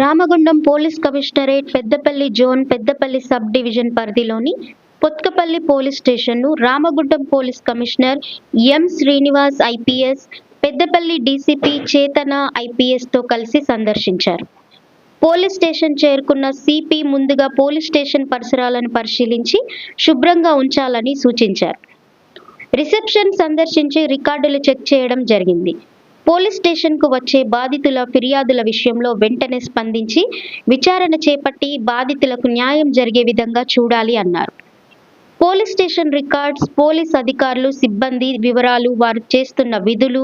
Ramagundam police commissionerate Peddapalli zone Peddapalli sub division పరిధిలోని Pothkapalli police స్టేషన్ను Ramagundam police commissioner M Srinivas IPS Peddapalli DCP Chetana ఐపీఎస్తో కలిసి సందర్శించారు. Police station చేరుకున్న CP ముందుగా police station పరిసరాలను పరిశీలించి శుభ్రంగా ఉంచాలని సూచించారు. రిసెప్షన్ సందర్శించి రికార్డులు చెక్ చేయడం జరిగింది. పోలీస్ స్టేషన్కు వచ్చే బాధితుల ఫిర్యాదుల విషయంలో వెంటనే స్పందించి విచారణ చేపట్టి బాధితులకు న్యాయం జరిగే విధంగా చూడాలి అన్నారు. పోలీస్ స్టేషన్ రికార్డ్స్ పోలీస్ అధికారులు సిబ్బంది వివరాలు వారు చేస్తున్న విధులు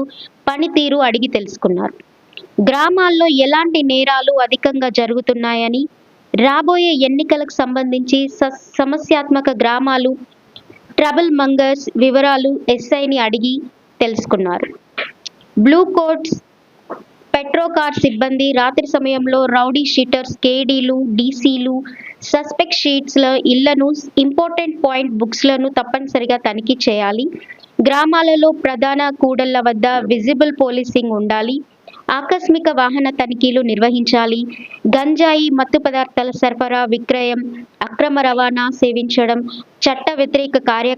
పనితీరు అడిగి తెలుసుకున్నారు. గ్రామాల్లో ఎలాంటి నేరాలు అధికంగా జరుగుతున్నాయని రాబోయే ఎన్నికలకు సంబంధించి సమస్యాత్మక గ్రామాలు ట్రబుల్ మంగర్స్ వివరాలు ఎస్ఐని అడిగి తెలుసుకున్నారు. బ్లూ కోట్స్ పెట్రో కార్ సిబ్బంది రాత్రి సమయంలో రౌడీ షీటర్స్ కేడీలు డీసీలు సస్పెక్ట్ షీట్స్ల ఇళ్ళను ఇంపార్టెంట్ పాయింట్ బుక్స్లను తప్పనిసరిగా తనిఖీ చేయాలి. గ్రామాలలో ప్రధాన కూడళ్ళ వద్ద విజిబుల్ పోలీసింగ్ ఉండాలి. ఆకస్మిక వాహన తనిఖీలు నిర్వహించాలి. గంజాయి మత్తు పదార్థాల సరఫరా విక్రయం అక్రమ రవాణా సేవించడం చట్ట వ్యతిరేక కార్య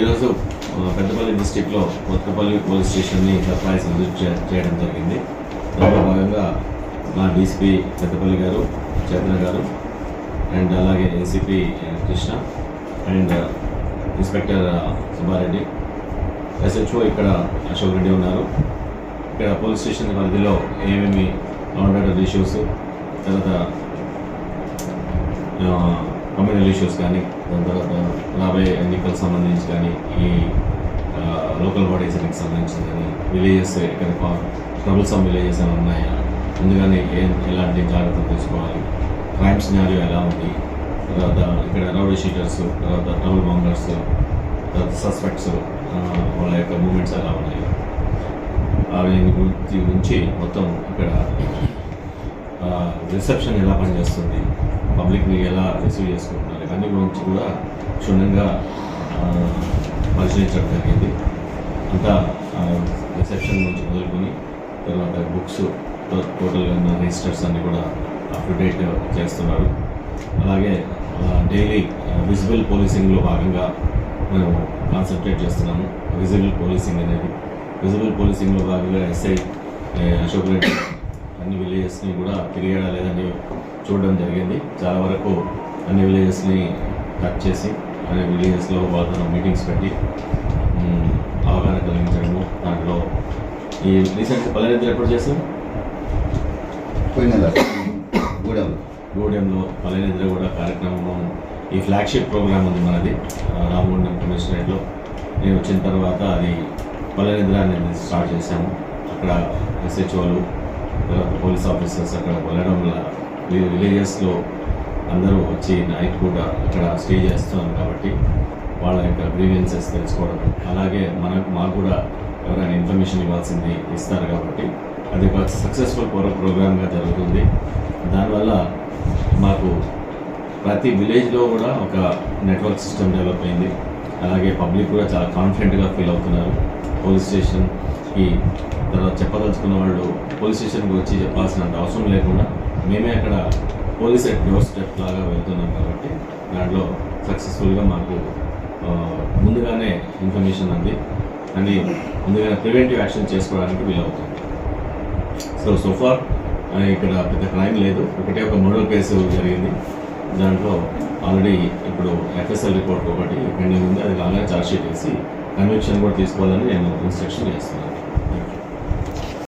ఈరోజు పెద్దపల్లి డిస్టిక్లో కొత్తపల్లి పోలీస్ స్టేషన్ని సర్ప్రైజ్ విజిట్ చేయడం జరిగింది. దాంట్లో భాగంగా మా డీసీపీ పెద్దపల్లి గారు చంద్ర గారు అండ్ అలాగే ACP Krishna and inspector Subba Reddy. SHO ఇక్కడ అశోక్ రెడ్డి ఉన్నారు. ఇక్కడ పోలీస్ స్టేషన్ పరిధిలో ఏమేమి కాంట్రాక్టర్ ఇష్యూస్ తర్వాత కమ్యూనల్ ఇష్యూస్ కానీ దాని తర్వాత రాబోయే ఎన్నికలకు సంబంధించి కానీ ఈ లోకల్ బాడీస్ ఎన్నికకి సంబంధించి కానీ విలేజెస్ ఇక్కడ ట్రబుల్సమ్ విలేజెస్ ఏమైనా ఉన్నాయా? ముందుగానే ఏ ఎలాంటి జాగ్రత్తలు తీసుకోవాలి? క్రైమ్ సినారియో ఎలా ఉంది? తర్వాత ఇక్కడ రౌడీ షీటర్స్ తర్వాత ట్రబుల్ బౌండర్స్ తర్వాత సస్పెక్ట్స్ వాళ్ళ యొక్క మూమెంట్స్ ఎలా ఉన్నాయి? అవి గురించి గురించి మొత్తం ఇక్కడ రిసెప్షన్ ఎలా పనిచేస్తుంది? పబ్లిక్ని ఎలా రిసీవ్ చేసుకుంటున్నారు? ఇవన్నీ గురించి కూడా క్షుణ్ణంగా పరిశీలించడం జరిగింది. అంతా రిసెప్షన్ నుంచి మొదలుకొని తర్వాత బుక్స్ టోటల్గా ఉన్న రిజిస్టర్స్ అన్నీ కూడా అప్డేట్ చేస్తున్నారు. అలాగే డైలీ విజిబుల్ పోలీసింగ్లో భాగంగా మేము కాన్సన్ట్రేట్ చేస్తున్నాము. విజిబుల్ పోలీసింగ్ అనేది విజిబుల్ పోలీసింగ్లో భాగంగా ఎస్ఐ అశోక్ రెడ్డి అన్ని విలేజెస్ని కూడా తిరిగాడా లేదని చూడడం జరిగింది. చాలా వరకు అన్ని విలేజెస్ని కట్ చేసి అన్ని విలేజెస్లో వాళ్ళతో మీటింగ్స్ పెట్టి అవగాహన కలిగించడము. దాంట్లో ఈ రీసెంట్ పల్లెనిద్ర ఎప్పుడు చేస్తాం పోయిన గూడెంలో. పల్లెనిద్ర కూడా కార్యక్రమం ఈ ఫ్లాగ్షిప్ ప్రోగ్రామ్ ఉంది మనది. రామగుండం కమిషనరేట్లో. నేను వచ్చిన తర్వాత అది పల్లెనిద్ర అనేది స్టార్ట్ చేశాము. అక్కడ ఎస్హెచ్ఓలు పోలీస్ ఆఫీసర్స్ అక్కడ వెళ్ళడం వల్ల విలేజెస్లో అందరూ వచ్చి నైట్ కూడా అక్కడ స్టే చేస్తున్నారు కాబట్టి వాళ్ళ యొక్క గ్రీవియన్సెస్ తెలుసుకోవడం. అలాగే మనకు మాకు కూడా ఎవరైనా ఇన్ఫర్మేషన్ ఇవ్వాల్సింది ఇస్తారు కాబట్టి అది ఒక సక్సెస్ఫుల్ ప్రోగ్రామ్గా జరుగుతుంది. దానివల్ల మాకు ప్రతి విలేజ్లో కూడా ఒక నెట్వర్క్ సిస్టమ్ డెవలప్ అయింది. అలాగే పబ్లిక్ కూడా చాలా కాన్ఫిడెంట్గా ఫీల్ అవుతున్నారు. పోలీస్ స్టేషన్కి తర్వాత చెప్పదలుచుకున్న వాళ్ళు పోలీస్ స్టేషన్కి వచ్చి చెప్పాల్సినంత అవసరం లేకుండా మేమే అక్కడ పోలీస్ ఎట్ డోర్ స్టెప్ లాగా వెళ్తున్నాం కాబట్టి దాంట్లో సక్సెస్ఫుల్గా మాకు ముందుగానే ఇన్ఫర్మేషన్ అంది. అని ముందుగానే ప్రివెంటివ్ యాక్షన్ చేసుకోవడానికి వీలవుతుంది. సో సోఫార్ ఇక్కడ పెద్ద క్రైమ్ లేదు. ఒకటే ఒక మర్డర్ కేసు జరిగింది. దాంట్లో ఆల్రెడీ ఇప్పుడు ఎఫ్ఎస్ఎల్ రిపోర్ట్ ఒకటి పెండింగ్ ఉంది. అది కాగానే ఛార్జ్ షీట్ వేసి కన్విక్షన్ కూడా తీసుకోవాలని నేను ఇన్స్ట్రక్షన్ చేస్తున్నాను.